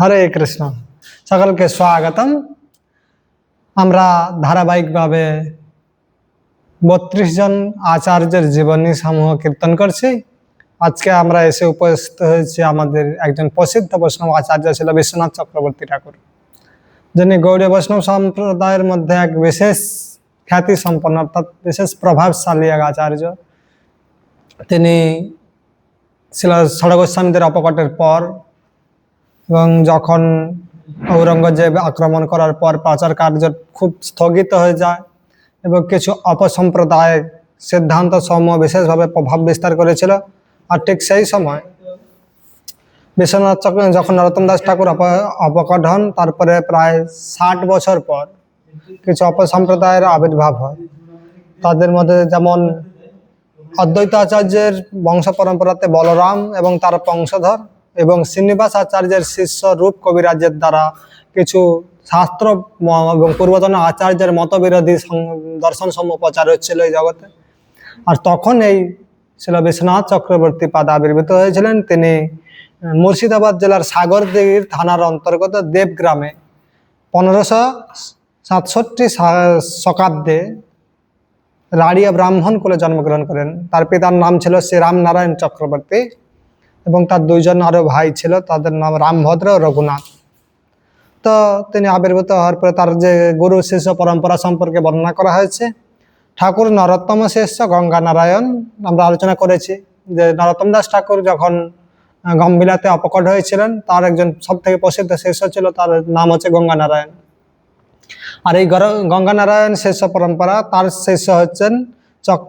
হরে কৃষ্ণ। সকলকে স্বাগতম। আমরা ধারাবাহিকভাবে বত্রিশ জন আচার্যের জীবনী সমূহ কীর্তন করছি। আজকে আমরা এসে উপস্থিত হয়েছি আমাদের একজন প্রসিদ্ধ বৈষ্ণব আচার্য ছিল বিশ্বনাথ চক্রবর্তী ঠাকুর। যিনি গৌড়ীয় বৈষ্ণব সম্প্রদায়ের মধ্যে এক বিশেষ খ্যাতি সম্পন্ন অর্থাৎ বিশেষ প্রভাবশালী এক আচার্য। তিনি ছিল ষড়গোস্বামীদের অপকটের পর এবং যখন ঔরঙ্গজেব আক্রমণ করার পর প্রচার কার্য খুব স্থগিত হয়ে যায় এবং কিছু অপসম্প্রদায় সিদ্ধান্ত সমূহ বিশেষভাবে প্রভাব বিস্তার করেছিল, আর ঠিক সেই সময় বিশ্বনাথ চক্র যখন নরোত্তম দাস ঠাকুর অপ- অপকট হন, তারপরে প্রায় ষাট বছর পর কিছু অপসম্প্রদায়ের আবির্ভাব হয়। তাদের মধ্যে যেমন অদ্বৈত আচার্যের বংশ পরম্পরাতে বলরাম এবং তার বংশধর এবং শ্রীনিবাস আচার্যের শিষ্য রূপ কবিরাজের দ্বারা কিছু শাস্ত্র এবং পূর্বতন আচার্যের মতবিরোধী দর্শন সমূহ প্রচার হচ্ছিল এই জগতে। আর তখন এই ছিল বিশ্বনাথ চক্রবর্তী পাদ আবির্ভূত হয়েছিলেন। তিনি মুর্শিদাবাদ জেলার সাগরদিঘির থানার অন্তর্গত দেবগ্রামে পনেরোশো সাতষট্টি শকাব্দে রাড়িয়া ব্রাহ্মণ কুলে জন্মগ্রহণ করেন। তার পিতার নাম ছিল শ্রী রামনারায়ণ চক্রবর্তী। এবং তার দুইজন আরও ভাই ছিল, তাদের নাম রামভদ্র ও রঘুনাথ। তো তিনি আবির্ভূত হওয়ার পরে তার যে গুরু, শিষ্য পরম্পরা সম্পর্কে বর্ণনা করা হয়েছে, ঠাকুর নরোত্তম শিষ্য গঙ্গা নারায়ণ, আমরা আলোচনা করেছি যে নরোত্তম দাস ঠাকুর যখন গম্ভীরাতে অপকট হয়েছিলেন, তার একজন সব থেকে প্রসিদ্ধ শিষ্য ছিল, তার নাম হচ্ছে গঙ্গা নারায়ণ। আর এই গঙ্গানারায়ণ শিষ্য পরম্পরা, তার শিষ্য হচ্ছেন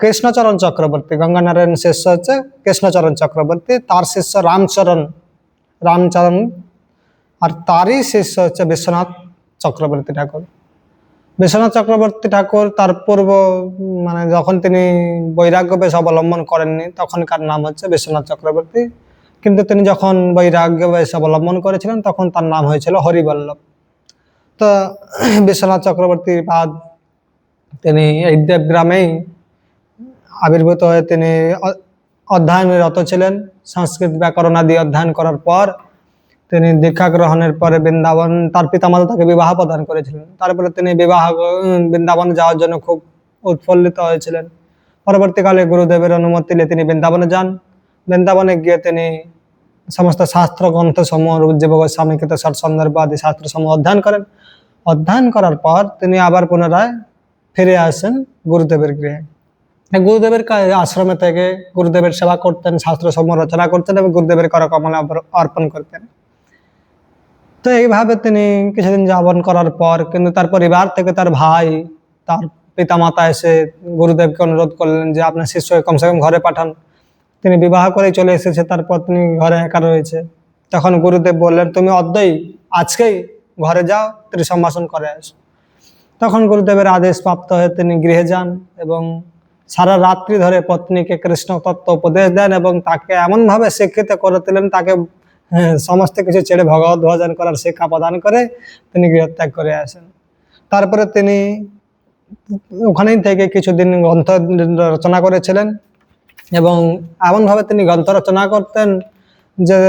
কৃষ্ণচরণ চক্রবর্তী, গঙ্গানারায়ণ শিষ্য হচ্ছে কৃষ্ণচরণ চক্রবর্তী, তার শিষ্য রামচরণ রামচরণ, আর তারই শিষ্য হচ্ছে বিশ্বনাথ চক্রবর্তী ঠাকুর। বিশ্বনাথ চক্রবর্তী ঠাকুর তার পূর্ব মানে যখন তিনি বৈরাগ্য বেশ অবলম্বন করেননি, তখনকার নাম হচ্ছে বিশ্বনাথ চক্রবর্তী। কিন্তু তিনি যখন বৈরাগ্য বেশ অবলম্বন করেছিলেন, তখন তার নাম হয়েছিল হরিবল্লভ। তো বিশ্বনাথ চক্রবর্তী বাদ তিনি এই দেবগ্রামেই আবির্ভূত হয়ে তিনি অধ্যয়নরত ছিলেন। সংস্কৃত ব্যাকরণ আদি অধ্যয়ন করার পর তিনি দীক্ষা গ্রহণের পরে বৃন্দাবন, তার পিতামাতা তাকে বিবাহ প্রদান করেছিলেন। তারপরে তিনি বিবাহ বৃন্দাবন যাওয়ার জন্য খুব উৎফুল্লিত হয়েছিলেন। পরবর্তীকালে গুরুদেবের অনুমতি নিয়ে তিনি বৃন্দাবনে যান। বৃন্দাবনে গিয়ে তিনি সমস্ত শাস্ত্র গ্রন্থ সমূহ রুজ্জীব গোস্বামী কৃত সন্দর্ভ আদি শাস্ত্র সমূহ অধ্যয়ন করেন। অধ্যয়ন করার পর তিনি আবার পুনরায় ফিরে আসেন গুরুদেবের গৃহে। গুরুদেবের আশ্রমে থেকে গুরুদেবের সেবা করতেন, শাস্ত্র সমূহ রচনা করতেন এবং গুরুদেবের করকমলা অর্পণ করতেন। তো এইভাবে তিনি কিছুদিন যাপন করার পর কিন্তু তার পরিবার থেকে তার ভাই, তার পিতামাতা এসে গুরুদেবকে অনুরোধ করলেন যে আপনার শিষ্যকে কমসে কম ঘরে পাঠান। তিনি বিবাহ করে চলে এসেছে তার পত্নী ঘরে একা রয়েছে। তখন গুরুদেব বললেন, তুমি অদ্যই আজকেই ঘরে যাও তিনি সম্ভাষণ করে আসো। তখন গুরুদেবের আদেশ প্রাপ্ত হয়ে তিনি গৃহে যান এবং সারা রাত্রি ধরে পত্নীকে কৃষ্ণ তত্ত্ব উপদেশ দেন এবং তাকে এমনভাবে শিক্ষিত করে দিলেন তাকে হ্যাঁ, সমস্ত কিছু ছেড়ে ভগবত ভজন করার শিক্ষা প্রদান করে তিনি গৃহত্যাগ করে আসেন। তারপরে তিনি ওখানেই থেকে কিছুদিন গ্রন্থ রচনা করেছিলেন এবং এমনভাবে তিনি গ্রন্থ রচনা করতেন যে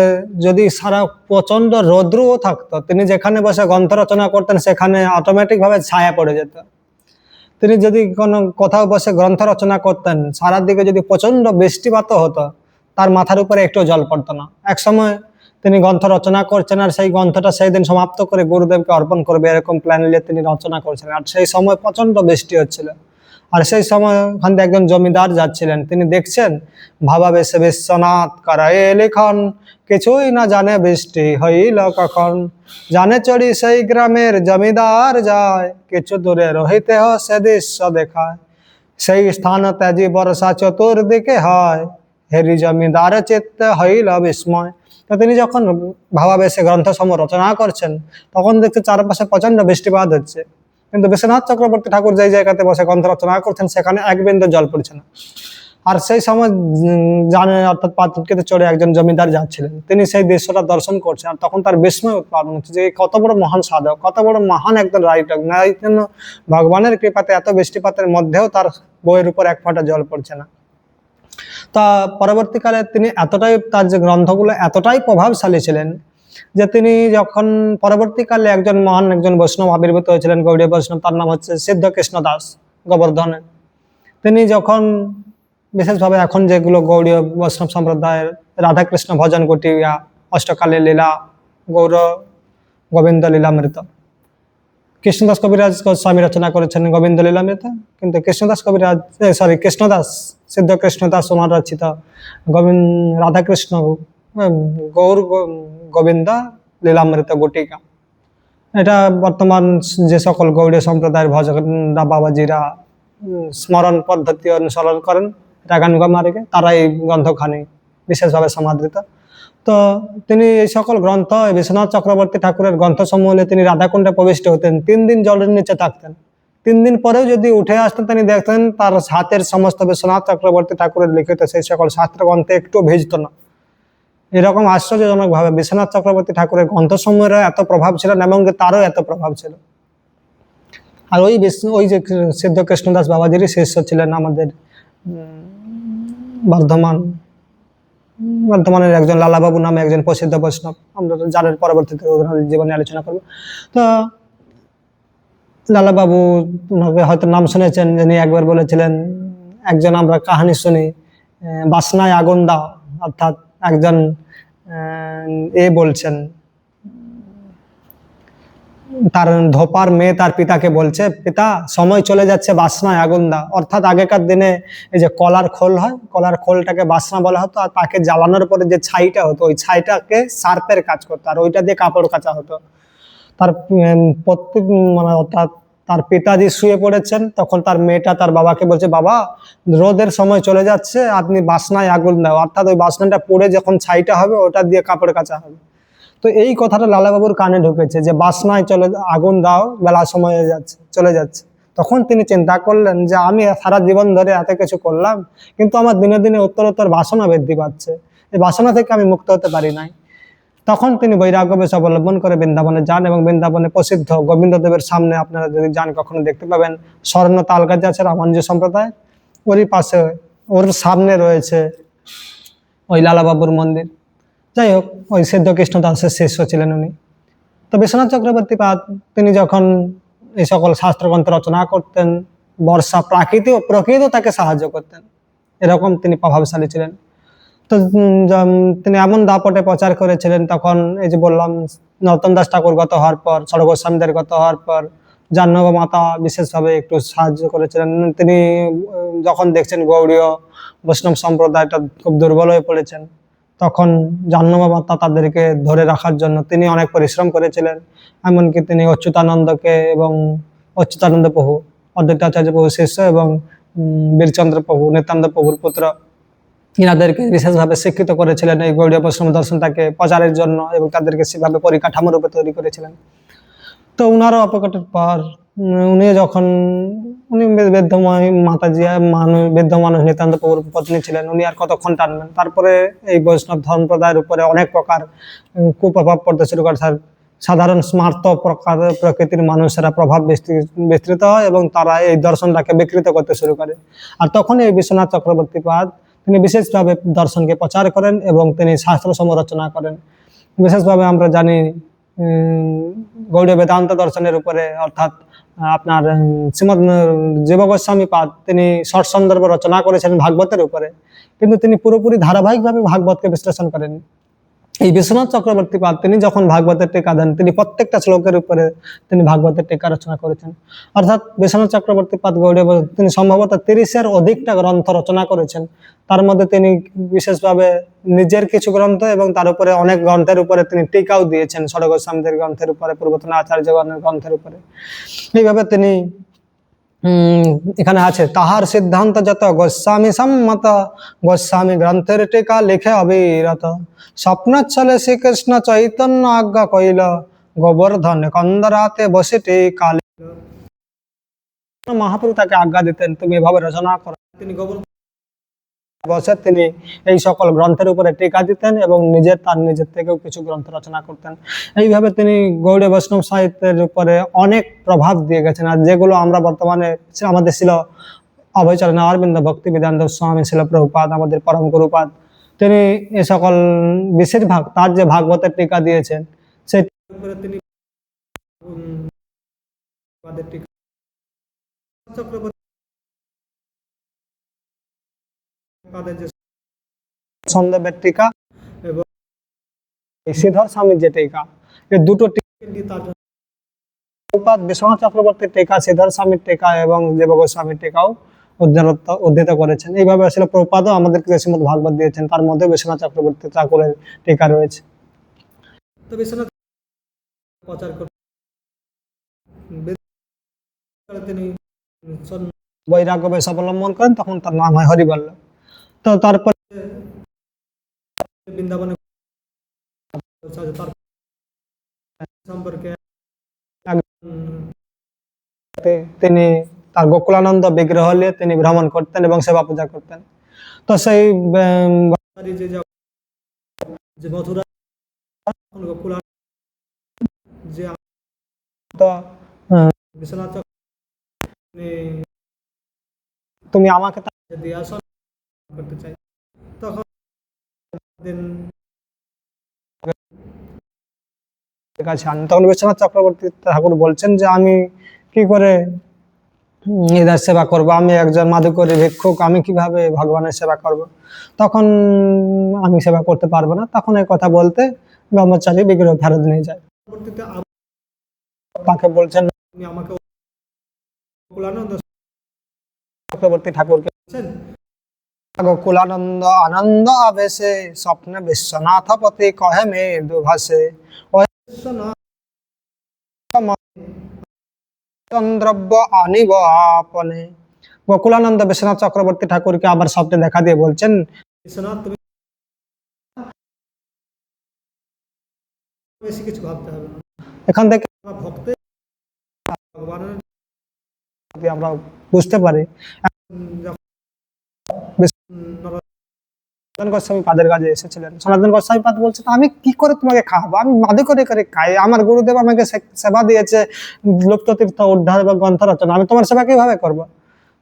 যদি সারা প্রচণ্ড রৌদ্রও থাকতো তিনি যেখানে বসে গ্রন্থ রচনা করতেন সেখানে অটোমেটিকভাবে ছায়া পড়ে যেত। তিনি যদি কোনো কোথাও বসে গ্রন্থ রচনা করতেন সারা দিকে যদি প্রচণ্ড বৃষ্টিপাত হতো, তার মাথার উপরে একটু জল পড়তো না। এক সময় তিনি গ্রন্থ রচনা করছেন আর সেই গ্রন্থটা সেই দিন সমাপ্ত করে গুরুদেবকে অর্পণ করবে, এরকম প্ল্যান নিয়ে তিনি রচনা করছিলেন। আর সেই সময় প্রচণ্ড বৃষ্টি হচ্ছিল। আর সেই সময় ওখান থেকে একজন জমিদার যাচ্ছিলেন। তিনি দেখছেন, ভাবা বেশে বিশ্বনাথ করায়ে লিখন, কিছুই না জানে বৃষ্টি হইল কখন। জানে চড়ি সেই গ্রামের জমিদার যায়, কিছু দূরে রহিতে হ সে দৃশ্য দেখায়। সেই স্থান ত্যাজি বর্ষা চতুর্দিকে হয়, হেরি জমিদার চিত্তে হইল বিস্ময়। তো তিনি যখন ভাবাবেশে গ্রন্থ সমূহ রচনা করছেন, তখন দেখতে চারপাশে প্রচণ্ড বৃষ্টিপাত হচ্ছে। কিন্তু বিশ্বনাথ চক্রবর্তী ঠাকুর যেই জায়গাতে বসে গ্রন্থ রচনা করছেন সেখানে এক বিন্দু জল পড়ছে না। আর সেই সময় জানে অর্থাৎ পাথরকে চড়ে একজন জমিদার যাচ্ছিলেন। তিনি সেই দৃশ্যটা দর্শন করছেন আর তখন তার বিস্ময় উৎপাদন হচ্ছে যে কত বড় মহান সাধক, কত বড় মহান একজন রাইটক। না এই জন্য ভগবানের কৃপাতে এত বৃষ্টিপাতের মধ্যেও তার বইয়ের উপর এক ফোঁটা জল পড়ছে না। তা পরবর্তীকালে তিনি এতটাই তার যে গ্রন্থগুলো, এতটাই প্রভাবশালী ছিলেন যে তিনি যখন পরবর্তীকালে একজন মহান, একজন বৈষ্ণব আবির্ভূত হয়েছিলেন গৌড়ীয় বৈষ্ণব, তার নাম হচ্ছে সিদ্ধ কৃষ্ণ দাস গোবর্ধনের তিনি যখন বিশেষভাবে এখন যেগুলো গৌড়ীয় বৈষ্ণব সম্প্রদায়ের রাধাকৃষ্ণ ভজন গটিয়া অষ্টকালী লীলা, গৌর গোবিন্দ লীলামৃত। কৃষ্ণদাস কবিরাজ স্বামী রচনা করেছেন গোবিন্দ লীলামৃত, কিন্তু কৃষ্ণদাস কবিরাজ সরি কৃষ্ণদাস সিদ্ধ কৃষ্ণদাস ওনার রচিত গোবিন্দ, রাধাকৃষ্ণ গৌর গো- গোবিন্দ, লীলামৃত গটিকা। এটা বর্তমান যে সকল গৌড়ীয় সম্প্রদায়ের ভজনরা বাবাজিরা স্মরণ পদ্ধতি অনুসরণ করেন রাগানুগা মার্গে তারা এই গ্রন্থখানি বিশেষভাবে সমাদৃত। তো তিনি এই সকল গ্রন্থ বিশ্বনাথ চক্রবর্তী ঠাকুরের গ্রন্থ সমূহে তিনি রাধাকুণ্ডে প্রবিষ্ট হতেন, তিন দিন জলের নিচে থাকতেন। তিন দিন পরেও যদি উঠে আসতেন, তিনি দেখতেন তার হাতের সমস্ত বিশ্বনাথ চক্রবর্তী ঠাকুরের লিখিত সেই সকল শাস্ত্র গ্রন্থে একটু ভিজত না। এরকম আশ্চর্যজনকভাবে বিশ্বনাথ চক্রবর্তী ঠাকুরের গ্রন্থসমূহেরও এত প্রভাব ছিল এবং তারও এত প্রভাব ছিল। আর ওই বিষ্ণু, ওই যে সিদ্ধ কৃষ্ণদাস বাবাজিরই শিষ্য ছিলেন আমাদের বর্ধমান, বর্ধমানের একজন লালাবাবু নামে একজন প্রসিদ্ধ বৈষ্ণব। আমরা তো জানেন পরবর্তীতে ওনাদের জীবনে আলোচনা করব। তো লালাবাবু ওনাকে হয়তো নাম শুনেছেন, যিনি একবার বলেছিলেন, একজন আমরা কাহানি শুনি বাসনায় আগুন দাও। অর্থাৎ একজন এ বলছেন, তার ধোপার মেয়ে তার পিতাকে বলছে, পিতা, সময় চলে যাচ্ছে বাসনায় আগুন দা অর্থাৎ আগেকার দিনে এই যে কলার খোল হয়, কলার খোলটাকে বাসনা বলা হতো, আর তাকে জ্বালানোর পরে যে ছাইটা হতো, ওই ছাইটাকে সার্পের কাজ করতো, আর ওইটা দিয়ে কাপড় কাচা হতো। তার প্রত্যেক মানে অর্থাৎ তার পিতাজি শুয়ে পড়েছেন, তখন তার মেয়েটা তার বাবাকে বলছে, বাবা, রোদের সময় চলে যাচ্ছে, আপনি বাসনায় আগুন দাও। অর্থাৎ ওই বাসনাটা পড়ে যখন ছাইটা হবে, ওটা দিয়ে কাপড় কাচা হবে। তো এই কথাটা লালাবাবুর কানে ঢুকেছে যে, বাসনায় চলে, আগুন দাও, বেলা সময় যাচ্ছে, চলে যাচ্ছে। তখন তিনি চিন্তা করলেন যে, আমি সারা জীবন ধরে এত কিছু করলাম, কিন্তু আমার দিনে দিনে উত্তরোত্তর বাসনা বৃদ্ধি পাচ্ছে। এই বাসনা থেকে আমি মুক্ত হতে পারি নাই। তখন তিনি বৈরাগ্য বেশ অবলম্বন করে বৃন্দাবনে যান এবং বৃন্দাবনে প্রসিদ্ধ গোবিন্দদেবের সামনে আপনারা যদি যান, কখনো দেখতে পাবেন স্বর্ণ তালগাছ আছে, রামানুজ সম্প্রদায়। ওরই পাশে, ওর সামনে রয়েছে ওই লালাবাবুর মন্দির। যাই হোক, ওই সিদ্ধ কৃষ্ণ দাসের শিষ্য ছিলেন উনি। তো বিশ্বনাথ চক্রবর্তী পাদ তিনি যখন এই সকল শাস্ত্রগ্রন্থ রচনা করতেন, বর্ষা প্রাকৃতি ও প্রকৃতিও তাকে সাহায্য করতেন। এরকম তিনি প্রভাবশালী ছিলেন। তো তিনি এমন দাপটে প্রচার করেছিলেন, তখন এই যে বললাম, নর্তন দাস ঠাকুর গত হওয়ার পর সর্বস্বামীদের গত হওয়ার পর, জাহ্নব মাতা বিশেষভাবে একটু সাহায্য করেছিলেন। তিনি যখন দেখছেন গৌড়ীয় বৈষ্ণব সম্প্রদায়টা খুব দুর্বল হয়ে পড়েছেন, তখন জাহ্নব মাতা তাদেরকে ধরে রাখার জন্য তিনি অনেক পরিশ্রম করেছিলেন। এমনকি তিনি অচ্যুতানন্দকে এবং অচ্যুতানন্দ প্রভু, অদ্বৈতাচার্য প্রভু শিষ্য এবং বীরচন্দ্র প্রভু নিত্যানন্দ প্রভুর পুত্র ইনাদেরকে বিশেষভাবে শিক্ষিত করেছিলেন এই গৌড়ীয় বৈষ্ণব দর্শনটাকে প্রচারের জন্য এবং তাদেরকে সেভাবে পরিকাঠামো রূপে তৈরি করেছিলেন। তো উনারও অপকটের পর, উনি যখন, উনি বে- বেদ্যময় মাতাজি মানুষ বেদ্য মানুষ প্রভুর পত্নী ছিলেন, উনি আর কতক্ষণ টানবেন? তারপরে এই বৈষ্ণব সম্প্রদায়ের উপরে অনেক প্রকার কুপ্রভাব পড়তে শুরু করে। সাধারণ স্মার্ত প্রকার প্রকৃতির মানুষেরা প্রভাব বিস্তৃত হয় এবং তারা এই দর্শনটাকে বিকৃত করতে শুরু করে। আর তখন এই বিশ্বনাথ চক্রবর্তী পাদ তিনি বিশেষভাবে দর্শনকে প্রচার করেন এবং তিনি শাস্ত্র রচনা করেন। বিশেষভাবে আমরা জানি গৌড় বেদান্ত দর্শনের উপরে অর্থাৎ আপনার শ্রীমদ জীব গোস্বামী পাদ, তিনি ষট সন্দর্ভ রচনা করেছেন ভাগবতের উপরে। কিন্তু তিনি পুরোপুরি ধারাবাহিকভাবে ভাগবতকে বিশ্লেষণ করেন। এই বিশ্বনাথ চক্রবর্তী পাদ তিনি যখন ভাগবতের টেকা দেন, তিনি প্রত্যেকটা শ্লোকের উপরে তিনি ভাগবতের টেকা রচনা করেছেন। অর্থাৎ বিশ্বনাথ চক্রবর্তী গৌড়ীয় ব- তিনি সম্ভবত তিরিশের অধিকটা গ্রন্থ রচনা করেছেন। তার মধ্যে তিনি বিশেষভাবে নিজের কিছু গ্রন্থ এবং তার উপরে অনেক গ্রন্থের উপরে তিনি টিকাও দিয়েছেন সরগোস্বামীদের গ্রন্থের উপরে পূর্বতন আচার্যগণের গ্রন্থের উপরে। এইভাবে তিনি এখানে আছে, তাহার সিদ্ধান্ত যত, গোস্বামী সম্মত, গোস্বামী গ্রন্থের টিকা লিখে অবিরত স্বপ্নচ্ছলে শ্রীকৃষ্ণ চৈতন্য আজ্ঞা কইল, গোবর্ধন কন্দরাতে বসে টিকা লিখল। মহাপ্রভু তাকে আজ্ঞা দিতেন, তুমি এভাবে রচনা করো, তিনি গোবর্ধন বসে তিনি এই সকল গ্রন্থের উপরে টিকা দিতেন এবং নিজের তার নিজের থেকেও কিছু গ্রন্থ রচনা করতেন। এইভাবে তিনি গৌড়ীয় বৈষ্ণব সাহিত্যের উপরে অনেক প্রভাব দিয়ে গেছেন। আর যেগুলো আমরা বর্তমানে আমাদের ছিল অভয়চরণ, অরবিন্দ ভক্তি বেদান্ত স্বামী ছিল প্রভুপাদ, আমাদের পরম গুরুপাদ। তিনি এ সকল বেশিরভাগ তার যে ভাগবতের টিকা দিয়েছেন, সেই তিনি চক্রবর্তী পাদের যে সন্দেবের টিকা এবং শ্রীধর স্বামীর যে টিকা এই দুটো টিকা বিশ্বনাথ চক্রবর্তীর টিকা শ্রীধর স্বামীর টিকা এবং দেব গোস্বামীর টিকাও উদ্ধৃত করেছেন। এইভাবে আসলে প্রভুপাদও আমাদেরকে শ্রীমদ ভাগবত দিয়েছেন। তার মধ্যে বিশ্বনাথ চক্রবর্তী ঠাকুরের টিকা রয়েছে। তো বিশ্বনাথ প্রচার তিনি বৈরাগ্য বেশ অবলম্বন করেন তখন তার নাম হয় হরিবল্ল তো তারপরে বৃন্দাবনে সম্পর্কে তিনি তার গোকুলানন্দ বিগ্রহ নিয়ে তিনি ভ্রমণ করতেন এবং সেবা পূজা করতেন। তো সেই মথুরা যে তুমি আমাকে তা- দিয়ে আসো করতে চাই। তখন দিন কাছে আনেন। তখন বিশ্বনাথ চক্রবর্তী ঠাকুর বলছেন যে আমি কি করে এদের সেবা করব? আমি একজন ভিক্ষুক আমি কীভাবে ভগবানের সেবা করব? তখন আমি সেবা করতে পারব না। তখন এই কথা বলতে ব্রহ্মচারী বিগ্রহ ফেরত নিয়ে যায়। তাকে বলছেন আমাকে চক্রবর্তী ঠাকুরকে বলছেন গোকুলানন্দ আনন্দ আবেশে স্বপ্নে বিশ্বনাথপতি কহে মে আনিব আপনে গোকুলানন্দ বিশ্বনাথ চক্রবর্তী ঠাকুরকে আবার স্বপ্নে দেখা দিয়ে বলছেন বিশ্বনাথ তুমি বেশি কিছু ভাবতে হবে এখান থেকে আমরা ভক্তের ভগবানের আমরা বুঝতে পারি সনাতন গোস্বামী পাদ আমি কি করে তোমাকে খাওয়াবো? আমি মাদে করে করে খাই। আমার গুরুদেব আমাকে সেবা দিয়েছে লুপ্ত তীর্থ উদ্ধার এবং গ্রন্থ রচনা। আমি তোমার সেবা কীভাবে করব?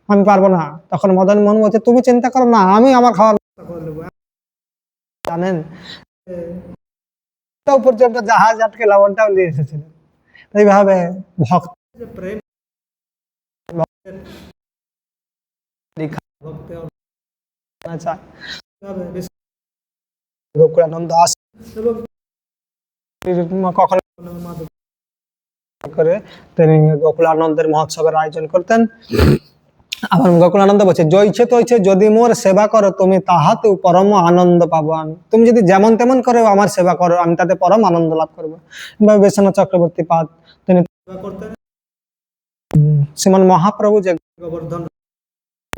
আমি পারব না। তখন মদন মোহন বলছে, তুমি চিন্তা করো না, আমি আমার খাওয়ার জানেন পর্যন্ত জাহাজ আটকে লবণটাও নিয়ে এসেছিলেন। এইভাবে ভক্ত প্রেম ভক্তের করে তিনি গোকুলানন্দের মহোৎসবের আয়োজন করতেন আবার গোকুলানন্দ বলছে যদি মোর সেবা করো তুমি তাহাতে পরম আনন্দ পাবো আমি তুমি যদি যেমন তেমন করে আমার সেবা করো আমি তাতে পরম আনন্দ লাভ করব বিশ্বনাথ চক্রবর্তী পাদ তিনি শ্রীমান মহাপ্রভু যে গোবর্ধন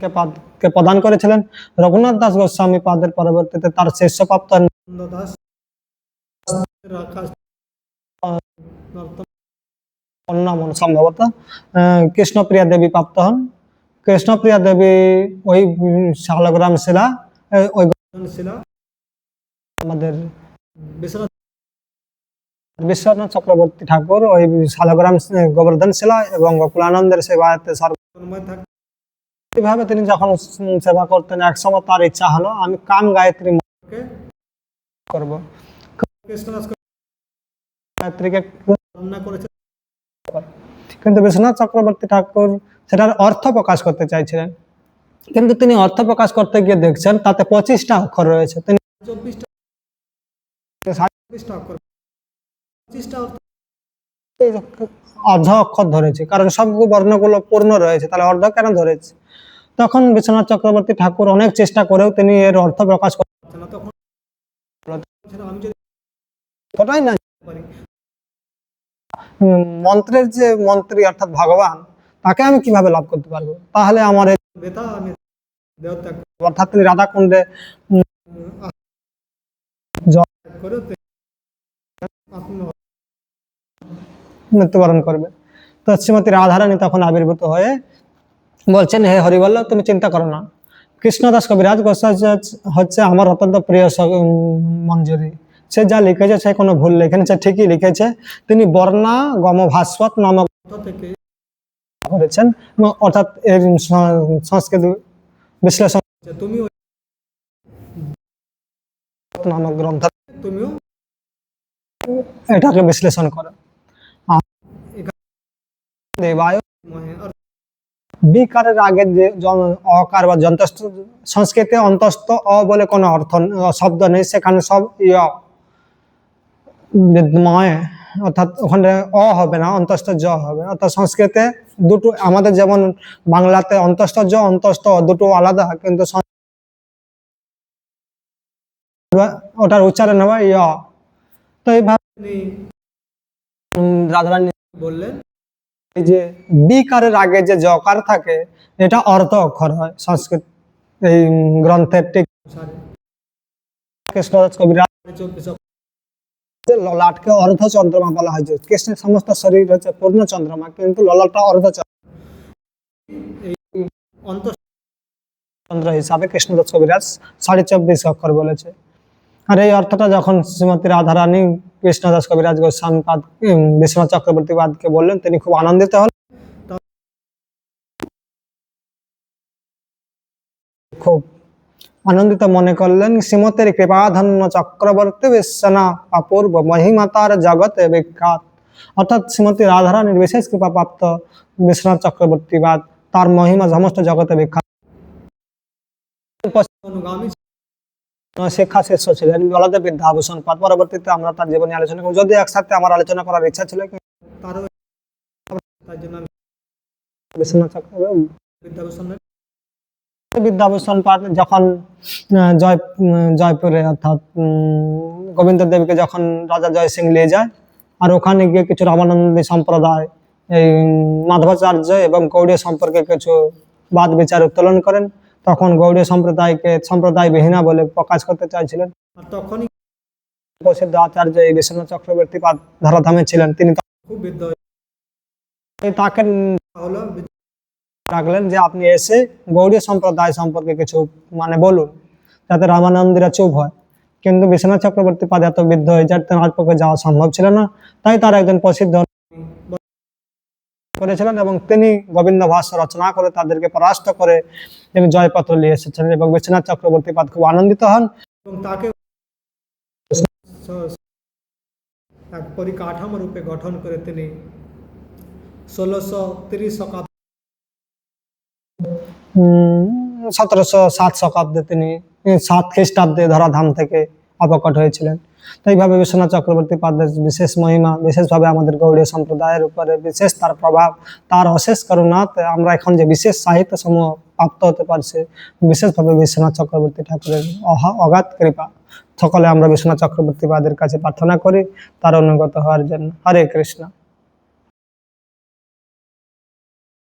কে পাদকে প্রদান করেছিলেন? রঘুনাথ দাস গোস্বামী পাদের পরবর্তীতে তার শিষ্যপ্রাপ্ত আনন্দ দাস সম্ভবত কৃষ্ণপ্রিয়া দেবী প্রাপ্ত হন। কৃষ্ণপ্রিয়া দেবী ওই শালগ্রাম শিলা ওই শিলা। আমাদের বিশ্বনাথ বিশ্বনাথ চক্রবর্তী ঠাকুর ওই শালগ্রাম গোবর্ধন শিলা এবং গোকুলানন্দের সেবাতে সর্বময় থাকতেন এইভাবে তিনি যখন সেবা করতেন এক সময় তার ইচ্ছা হলো, আমি কাম গায়ত্রী করব। কিন্তু বিশ্বনাথ চক্রবর্তী ঠাকুর সেটার অর্থ প্রকাশ করতে চাইছিলেন। কিন্তু তিনি অর্থ প্রকাশ করতে গিয়ে দেখছেন, তাতে পঁচিশটা অক্ষর রয়েছে। তিনি অর্ধ অক্ষর ধরেছে, কারণ সব বর্ণগুলো পূর্ণ রয়েছে, তাহলে অর্ধ কেন ধরেছে? তখন বিশ্বনাথ চক্রবর্তী ঠাকুর অনেক চেষ্টা করেও তিনি এর অর্থ প্রকাশ করতে পারছেন না। মন্ত্রের যে মন্ত্রী অর্থাৎ ভগবান, তাকে আমি কীভাবে লাভ করতে পারব? তাহলে আমার। অর্থাৎ তিনি রাধা কুণ্ডে মৃত্যুবরণ করবে। তো শ্রীমতী রাধারানী তখন আবির্ভূত হয়ে বলছেন, হে হরিবল্ল, তুমি চিন্তা করো না। কৃষ্ণদাস কবিরাজ গোস্বামী হচ্ছে আমার অত্যন্ত প্রিয় মঞ্জুরি। সে যা লিখেছে সে কোনো ভুল লেখেনি, সে ঠিকই লিখেছে। তিনি বর্ণা গম ভাস্বত নামক থেকে করেছেন অর্থাৎ এর সংস্কৃত বিশ্লেষণ তুমি নামক গ্রন্থ তুমিও এটাকে বিশ্লেষণ করে। দেবায় বিকারের আগে যে অকার বা যন্তস্থ সংস্কৃতে অন্তস্থ অ বলে কোনো অর্থ শব্দ নেই, সেখানে সব ইয় অর্থাৎ ওখানে অ হবে না, অন্তস্থ জ হবে অর্থাৎ সংস্কৃতে দুটো, আমাদের যেমন বাংলাতে অন্তস্থ জ, অন্তস্থ দুটো আলাদা, কিন্তু ওটার উচ্চারণ হবে ইয় তো এইভাবে রাধারানী বললেন। এই যে বিকারের আগে যে জকার থাকে, এটা অর্ধ অক্ষর হয়, সংস্কৃত, এই গ্রন্থের ঠিক চব্বিশ ললাটকে অর্ধ চন্দ্রমা বলা হয়, যে কৃষ্ণের সমস্ত শরীর হচ্ছে পূর্ণ চন্দ্রমা, কিন্তু ললাটটা অর্ধ চন্দ্র হিসাবে কৃষ্ণদাস কবিরাজ সাড়ে চব্বিশ অক্ষর বলেছে। আর এই অর্থটা যখন শ্রীমতী রাধারানী কৃষ্ণদাস কবিরাজ গোস্বামী পাদ উম, বিশ্বনাথ চক্রবর্তী পাদকে বললেন তিনি খুব আনন্দিত হলেন। খুব আনন্দিত মনে করলেন শ্রীমতের কৃপাধন্য চক্রবর্তী বিশ্বনা অপূর্ব মহিমাতার জগতে বিখ্যাত। অর্থাৎ শ্রীমতী রাধারানীর বিশেষ কৃপাপ্রাপ্ত বিশ্বনাথ চক্রবর্তী বাদ তার মহিমা সমস্ত জগতে বিখ্যাত। শিক্ষা শীর্ষ ছিলেন বলদেব বিদ্যাভূষণ পাদ পরবর্তীতে আমরা তার জীবনী আলোচনা করব। যদি একসাথে আমার আলোচনা করার ইচ্ছা ছিল তার জন্য বিদ্যাভূষণ পাঠ যখন জয় জয়পুরে অর্থাৎ গোবিন্দ দেবকে যখন রাজা জয় সিং নিয়ে যায়, আর ওখানে গিয়ে কিছু রামানন্দী সম্প্রদায়, এই মাধবাচার্য এবং গৌড়ীয় সম্পর্কে কিছু বাদ বিচার উত্তোলন করেন। তখন গৌড়ীয় সম্প্রদায়কে সম্প্রদায় বিহীনা বলে প্রকাশ করতে চাইছিলেন। তখনই প্রসিদ্ধ আচার্য এই বিশ্বনাথ চক্রবর্তী ধরাধামে ছিলেন। তিনি খুব তাকে হলো রাখলেন যে আপনি এসে গৌড়ীয় সম্প্রদায় সম্পর্কে কিছু মানে বলুন, যাতে রামানন্দীরা চুপ হয়। কিন্তু বিশ্বনাথ চক্রবর্তী পাদে এত বৃদ্ধ হয়ে যায়, তার পক্ষে যাওয়া সম্ভব ছিল না। তাই তার একজন প্রসিদ্ধ করেছিলেন এবং তিনি গোবিন্দ ভাষ্য রচনা করে তাদেরকে পরাস্ত করে তিনি জয়পত্র নিয়ে এসেছিলেন এবং বিশ্বনাথ চক্রবর্তী পাদ খুব আনন্দিত হন। এবং তাকে এক পরিকাঠামো রূপে গঠন করে তিনি ষোলোশো তিরিশ শতাব্দী সতেরোশো সাত শতাব্দে তিনি সাত খ্রিস্টাব্দে ধরাধাম থেকে অবকট হয়েছিলেন। তো এইভাবে বিশ্বনাথ চক্রবর্তী পাদের বিশেষ মহিমা, বিশেষভাবে আমাদের গৌড়ীয় সম্প্রদায়ের উপরে বিশেষ তার প্রভাব, তার অশেষ করুণাতে আমরা এখন যে বিশেষ সাহিত্য সমূহ প্রাপ্ত হতে পারছে, বিশেষভাবে বিশ্বনাথ চক্রবর্তী ঠাকুরের অগাধ কৃপা। সকলে আমরা বিশ্বনাথ চক্রবর্তী পাদের কাছে প্রার্থনা করি, তার অনুগত হওয়ার জন্য। হরে কৃষ্ণ।